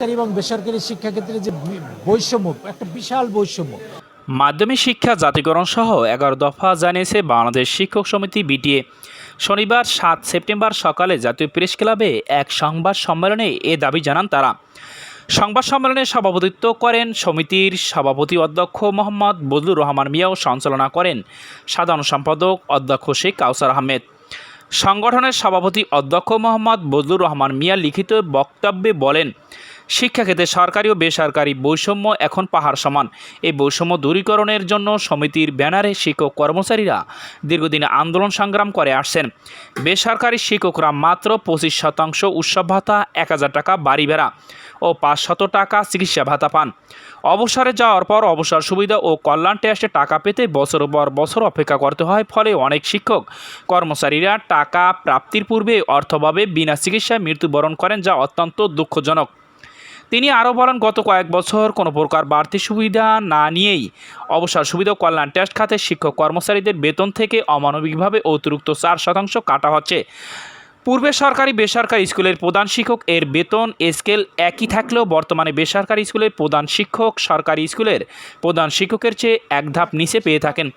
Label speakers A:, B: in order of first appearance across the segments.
A: সরকারি এবং বেসরকারি শিক্ষাক্ষেত্রে যে বৈষম্য, একটা বিশাল বৈষম্য।
B: মাধ্যমিক শিক্ষা জাতিকরণ সহ এগারো দফা জানিয়েছে বাংলাদেশ শিক্ষক সমিতি বিটিএ। শনিবার সাত সেপ্টেম্বর সকালে জাতীয় প্রেস ক্লাবে এক সংবাদ সম্মেলনে এ দাবি জানান তারা। সংবাদ সম্মেলনে সভাপতিত্ব করেন সমিতির সভাপতি অধ্যক্ষ মোহাম্মদ বদলুর রহমান মিয়াও সঞ্চালনা করেন সাধারণ সম্পাদক অধ্যক্ষ শেখ কাউসার আহমেদ। সংগঠনের সভাপতি অধ্যক্ষ মোহাম্মদ বদলুর রহমান মিয়া লিখিত বক্তব্যে বলেন শিক্ষাক্ষেত্রে সরকারি ও বেসরকারি বৈষম্য এখন পাহাড় সমান। এই বৈষম্য দূরীকরণের জন্য সমিতির ব্যানারে শিক্ষক কর্মচারীরা দীর্ঘদিন আন্দোলন সংগ্রাম করে আসছেন। বেসরকারি শিক্ষকরা মাত্র পঁচিশ শতাংশ উৎসব ভাতা, এক হাজার টাকা বাড়ি ভাড়া ও পাঁচশত টাকা চিকিৎসা ভাতা পান। অবসরে যাওয়ার পর অবসর সুবিধা ও কল্যাণ টেস্টে টাকা পেতে বছর পর বছর অপেক্ষা করতে হয়, ফলে অনেক শিক্ষক কর্মচারীরা টাকা প্রাপ্তির পূর্বে অর্থভাবে বিনা চিকিৎসায় মৃত্যুবরণ করেন, যা অত্যন্ত দুঃখজনক। তিনি আরও বলেন, গত কয়েক বছর কোনো প্রকার বাড়তি সুবিধা না নিয়েই অবসর সুবিধা কল্যাণ টেস্ট খাতে শিক্ষক কর্মচারীদের বেতন থেকে অমানবিকভাবে অতিরিক্ত চার শতাংশ কাটা হচ্ছে। পূর্বে সরকারি বেসরকারি স্কুলের প্রধান শিক্ষক এর বেতন, স্কেল একই থাকলেও বর্তমানে বেসরকারি স্কুলের প্রধান শিক্ষক সরকারি স্কুলের প্রধান শিক্ষকের চেয়ে এক ধাপ নিচে পেয়ে থাকেন।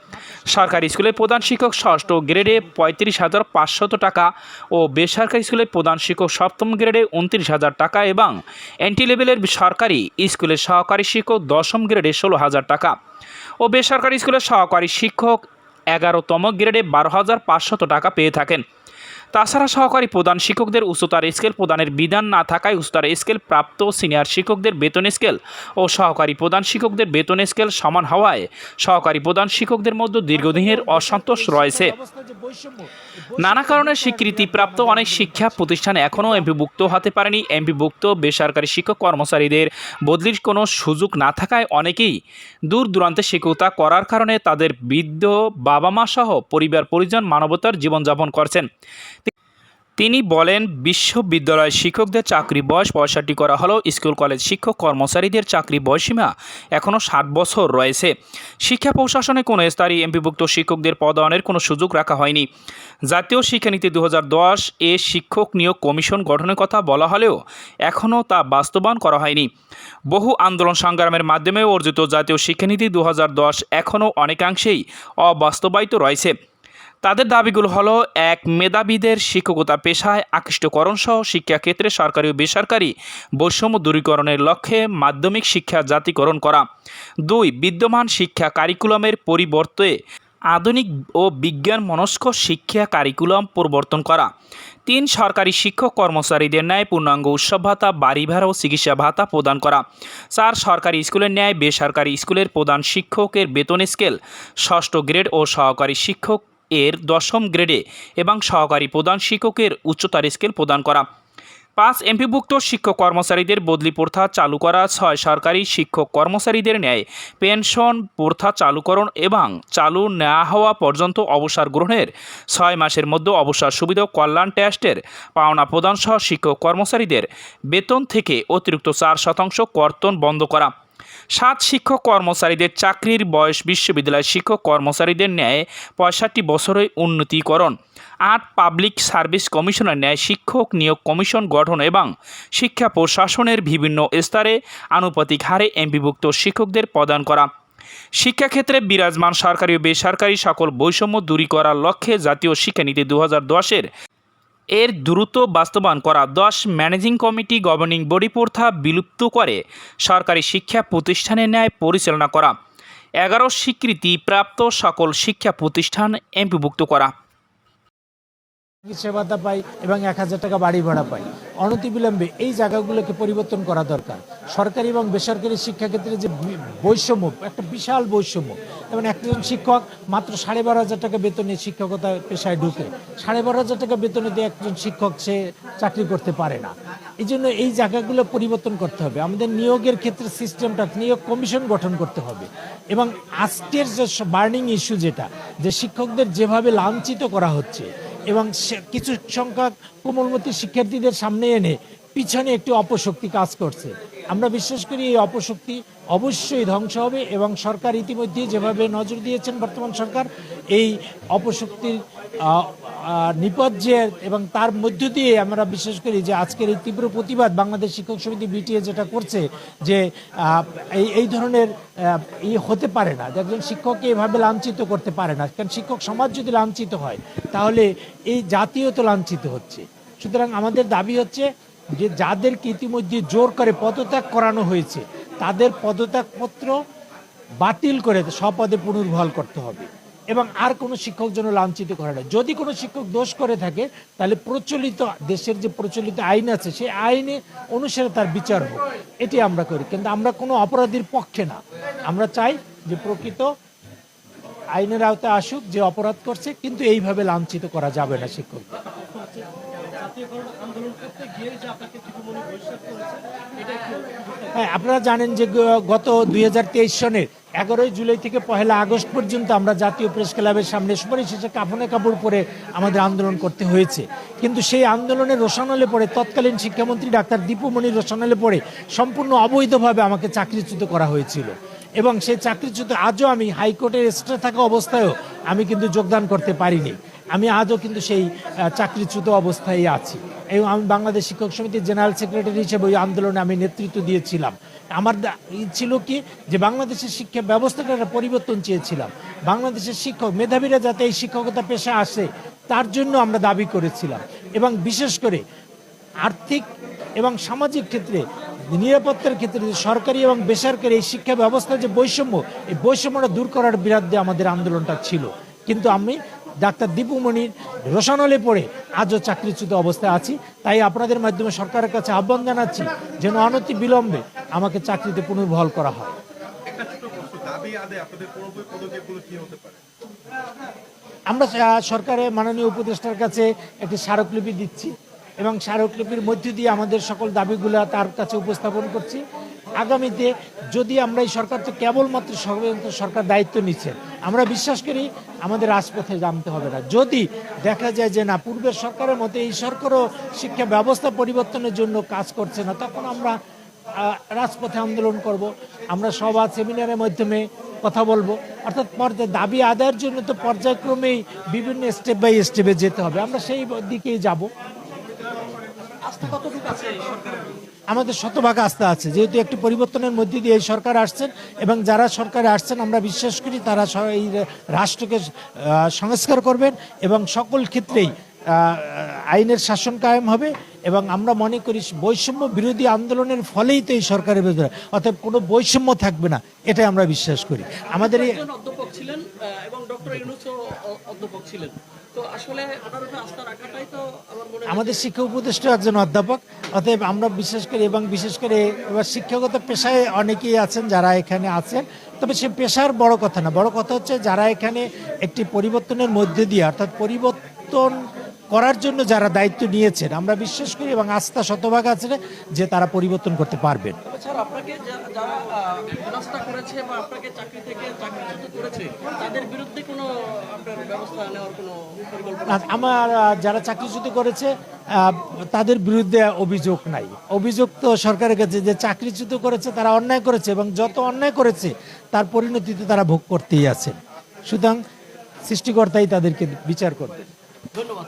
B: সরকারি স্কুলের প্রধান শিক্ষক ষষ্ঠ গ্রেডে পঁয়ত্রিশ হাজার পাঁচশত টাকা ও বেসরকারি স্কুলের প্রধান শিক্ষক সপ্তম গ্রেডে উনত্রিশ হাজার টাকা এবং এন্টি লেভেলের সরকারি স্কুলের সহকারী শিক্ষক দশম গ্রেডে ষোলো হাজার টাকা ও বেসরকারি স্কুলের সহকারী শিক্ষক এগারোতম গ্রেডে বারো হাজার পাঁচশত টাকা পেয়ে থাকেন। তাছাড়া সহকারী প্রধান শিক্ষকদের উচ্চতার স্কেল প্রদানের বিধান না থাকায় উচ্চতার স্কেল প্রাপ্ত সিনিয়র শিক্ষকদের বেতন স্কেল ও সহকারী প্রধান শিক্ষকদের বেতন স্কেল সমান হওয়ায় সহকারী প্রধান শিক্ষকদের মধ্যে দীর্ঘদিনের অসন্তোষ রয়েছে। নানা কারণে স্বীকৃতিপ্রাপ্ত অনেক শিক্ষা প্রতিষ্ঠান এখনও এমপিভুক্ত হতে পারেনি। এমপিভুক্ত বেসরকারি শিক্ষক কর্মচারীদের বদলির কোনো সুযোগ না থাকায় অনেকেই দূর দূরান্তে শিক্ষকতা করার কারণে তাদের বৃদ্ধ বাবা মা সহ পরিবার পরিজন মানবতার জীবনযাপন করছেন। তিনি বলেন বিশ্ববিদ্যালয় শিক্ষকদের চাকরি বয়স পঁয়ষট্টি করা হলেও স্কুল, কলেজ শিক্ষক কর্মচারীদের চাকরি বয়সীমা এখনও ষাট বছর রয়েছে। শিক্ষা প্রশাসনে কোনো স্তরে এমপিভুক্ত শিক্ষকদের পদায়নের কোনো সুযোগ রাখা হয়নি। জাতীয় শিক্ষানীতি দু হাজার দশ এ শিক্ষক নিয়োগ কমিশন গঠনের কথা বলা হলেও এখনও তা বাস্তবায়ন করা হয়নি। বহু আন্দোলন সংগ্রামের মাধ্যমে অর্জিত জাতীয় শিক্ষানীতি দু হাজার দশ এখনও অনেকাংশেই অবাস্তবায়িত রয়েছে। তাদের দাবিগুলো হলো, এক, মেধাবীদের শিক্ষকতা পেশায় আকৃষ্টকরণ সহ শিক্ষাক্ষেত্রে সরকারি ও বেসরকারি বৈষম্য দূরীকরণের লক্ষ্যে মাধ্যমিক শিক্ষা জাতিকরণ করা। দুই, বিদ্যমান শিক্ষা কারিকুলামের পরিবর্তে আধুনিক ও বিজ্ঞান মনস্ক শিক্ষা কারিকুলাম পরিবর্তন করা। তিন, সরকারি শিক্ষক কর্মচারীদের ন্যায় পূর্ণাঙ্গ উৎসব ভাতা, বাড়ি ভাড়া ও চিকিৎসা ভাতা প্রদান করা। চার, সরকারি স্কুলের ন্যায় বেসরকারি স্কুলের প্রধান শিক্ষকের বেতন স্কেল, ষষ্ঠ গ্রেড ও সহকারী শিক্ষক এর দশম গ্রেডে এবং সহকারী প্রধান শিক্ষকের উচ্চতর স্কেল প্রদান করা। পাঁচ এমপিভুক্ত শিক্ষক কর্মচারীদের বদলি প্রথা চালু করা, ছয় সরকারি শিক্ষক কর্মচারীদের ন্যায় পেনশন প্রথা চালুকরণ এবং চালু নেওয়া হওয়া পর্যন্ত অবসর গ্রহণের ছয় মাসের মধ্যে অবসর সুবিধা কল্যাণ টেস্টের পাওনা প্রদান সহ শিক্ষক কর্মচারীদের বেতন থেকে অতিরিক্ত চার শতাংশ কর্তন বন্ধ করা। সাত শিক্ষক কর্মচারীদের চাকরির বয়স বিশ্ববিদ্যালয় শিক্ষক কর্মচারীদের ন্যায় পঁয়ষট্টি বছরের উন্নতিকরণ। আট পাবলিক সার্ভিস কমিশনের ন্যায় শিক্ষক নিয়োগ কমিশন গঠন এবং শিক্ষা প্রশাসনের বিভিন্ন স্তরে আনুপাতিক হারে এমপিভুক্ত শিক্ষকদের প্রদান করা। শিক্ষাক্ষেত্রে বিরাজমান সরকারি ও বেসরকারি সকল বৈষম্য দূরী করার লক্ষ্যে জাতীয় শিক্ষানীতি দু হাজার দশের এর দ্রুত বাস্তবায়ন করা দশ ম্যানেজিং কমিটি গভর্নিং বডি প্রথা বিলুপ্ত করে সরকারি শিক্ষা প্রতিষ্ঠানের ন্যায় পরিচালনা করা। এগারো স্বীকৃতি প্রাপ্ত সকল শিক্ষা প্রতিষ্ঠান এমপিভুক্ত করা।
A: চিকিৎসা ভাতা পাই এবং এক হাজার টাকা বাড়ি ভাড়া পাই। অনতিবিলম্বে এই জায়গাগুলোকে পরিবর্তন করা দরকার। সরকারি এবং বেসরকারি শিক্ষাক্ষেত্রে যে বৈষম্য, একটা বিশাল বৈষম্য। যেমন একজন শিক্ষক মাত্র সাড়ে বারো হাজার টাকা বেতনে শিক্ষকতা পেশায় ঢুকে। সাড়ে বারো হাজার টাকা বেতনে দিয়ে একজন শিক্ষক সে চাকরি করতে পারে না। এই জন্য এই জায়গাগুলো পরিবর্তন করতে হবে। আমাদের নিয়োগের ক্ষেত্রে সিস্টেমটা, নিয়োগ কমিশন গঠন করতে হবে। এবং আজকের যে বার্নিং ইস্যু যেটা, যে শিক্ষকদের যেভাবে লাঞ্ছিত করা হচ্ছে এবং কিছু সংখ্যক কোমলমতি শিক্ষার্থীদের সামনে এনে পিছনে একটি অপশক্তি কাজ করছে। আমরা বিশ্বাস করি এই অপশক্তি অবশ্যই ধ্বংস হবে এবং সরকার ইতিমধ্যে যেভাবে নজর দিয়েছেন বর্তমান সরকার, এই অপশক্তির নিপজ্জের এবং তার মধ্য দিয়ে আমরা বিশ্বাস করি যে আজকের এই তীব্র প্রতিবাদ বাংলাদেশ শিক্ষক সমিতি বিটিএ যেটা করছে যে এই এই ধরনের ই হতে পারে না। একজন শিক্ষককে এভাবে লাঞ্ছিত করতে পারে না। কারণ শিক্ষক সমাজ যদি লাঞ্ছিত হয়, তাহলে এই জাতীয় তো লাঞ্ছিত হচ্ছে। সুতরাং আমাদের দাবি হচ্ছে যে যাদেরকে ইতিমধ্যে জোর করে পদত্যাগ করানো হয়েছে, তাদের পদত্যাগপত্র বাতিল করে স্বপদে পুনর্বহাল করতে হবে। এবং আর কোনো শিক্ষক যেন লাঞ্ছিত করে না। যদি কোনো শিক্ষক দোষ করে থাকে, তাহলে প্রচলিত দেশের যে প্রচলিত আইন আছে, সেই আইনে অনুসারে তার বিচার হোক। এটি আমরা করি। কিন্তু আমরা কোনো অপরাধীর পক্ষে না। আমরা চাই যে প্রকৃত আইনের আওতায় আসুক, যে অপরাধ করছে, কিন্তু এইভাবে লাঞ্ছিত করা যাবে না শিক্ষকদের। হ্যাঁ আপনারা জানেন যে গত দুই সনের এগারোই জুলাই থেকে পহেলা আগস্ট পর্যন্ত আমরা জাতীয় প্রেস ক্লাবের সামনে সুপারিশ শেষে কাফনে কাপড় পরে আমাদের আন্দোলন করতে হয়েছে। কিন্তু সেই আন্দোলনের রোশানলে পড়ে তৎকালীন শিক্ষামন্ত্রী ডাক্তার দীপুমণির রোশানলে পড়ে সম্পূর্ণ অবৈধভাবে আমাকে চাকরিচ্যুত করা হয়েছিল। এবং সেই চাকরিচ্যুত আজও আমি হাইকোর্টের এক্সট্রা থাকা অবস্থায়ও আমি কিন্তু যোগদান করতে পারিনি। আমি আজও কিন্তু সেই চাকরিচ্যুত অবস্থায় আছি। এবং আমি বাংলাদেশ শিক্ষক সমিতির জেনারেল সেক্রেটারি হিসেবে ওই আন্দোলনে আমি নেতৃত্ব দিয়েছিলাম। আমার ছিল কি যে বাংলাদেশের শিক্ষা ব্যবস্থাটা একটা পরিবর্তন চেয়েছিলাম। বাংলাদেশের শিক্ষক, মেধাবীরা যাতে এই শিক্ষকতা পেশা আসে, তার জন্য আমরা দাবি করেছিলাম। এবং বিশেষ করে আর্থিক এবং সামাজিক ক্ষেত্রে, নিরাপত্তার ক্ষেত্রে সরকারি এবং বেসরকারি এই শিক্ষা ব্যবস্থার যে বৈষম্য, এই বৈষম্যটা দূর করার বিরুদ্ধে আমাদের আন্দোলনটা ছিল। কিন্তু আমি ডাক্তার দীপুমণির রোশানলে পড়ে আজও চাকরিচ্যুত অবস্থায় আছি। তাই আপনাদের মাধ্যমে সরকারের কাছে আহ্বান জানাচ্ছি যেন অনতি বিলম্বে আমাকে চাকরিতে পুনর্বহাল করা হয়। আমরা সরকারের মাননীয় উপদেষ্টার কাছে একটি স্মারকলিপি দিচ্ছি এবং স্মারকলিপির মধ্য দিয়ে আমাদের সকল দাবিগুলো তার কাছে উপস্থাপন করছি। আগামীতে যদি আমরা এই সরকার তো কেবলমাত্র সরকার দায়িত্ব নিচ্ছে, আমরা বিশ্বাস করি আমাদের রাজপথে জানতে হবে না। যদি দেখা যায় যে না, পূর্বের সরকারের মতো এই সরকারও শিক্ষা ব্যবস্থা পরিবর্তনের জন্য কাজ করছে না, তখন আমরা রাজপথে আন্দোলন করব। আমরা সভা, সেমিনারের মাধ্যমে কথা বলব। অর্থাৎ পর্যায়ে, দাবি আদায়ের জন্য তো পর্যায়ক্রমেই বিভিন্ন স্টেপ বাই স্টেপে যেতে হবে। আমরা সেই দিকেই যাব। আমাদের শতভাগ আস্থা আছে। যেহেতু একটি পরিবর্তনের মধ্যে দিয়ে এই সরকার আসছেন এবং যারা সরকারে আসছেন, আমরা বিশ্বাস করি তারা এই রাষ্ট্রকে সংস্কার করবেন এবং সকল ক্ষেত্রেই আইনের শাসন কায়েম হবে। এবং আমরা মনে করি বৈষম্য বিরোধী আন্দোলনের ফলেই তো এই সরকারের বিরুদ্ধে অর্থাৎ কোনো বৈষম্য থাকবে না এটাই আমরা বিশ্বাস করি। আমাদের
C: অধ্যাপক ছিলেন এবং ডক্টর অধ্যাপক ছিলেন।
A: আমাদের শিক্ষা উপদেষ্টা একজন অধ্যাপক অতএব আমরা বিশেষ করে এবং বিশেষ করে এবার শিক্ষাগত পেশায় অনেকেই আছেন যারা এখানে আছেন তবে সে পেশার বড় কথা না। বড় কথা হচ্ছে যারা এখানে একটি পরিবর্তনের মধ্যে দিয়ে অর্থাৎ পরিবর্তন করার জন্য যারা দায়িত্ব নিয়েছেন আমরা বিশ্বাস করি এবং আস্থা শতভাগ আছে যে তারা পরিবর্তন করতে পারবেন। আমার যারা চাকরিচ্যুত করেছে তাদের বিরুদ্ধে অভিযোগ নাই। অভিযোগ তো সরকারের কাছে যে চাকরিচ্যুত করেছে তারা অন্যায় করেছে এবং যত অন্যায় করেছে তার পরিণতিতে তারা ভোগ করতেই আছেন। সুতরাং সৃষ্টিকর্তাই তাদেরকে বিচার করবে
C: ধন্যবাদ।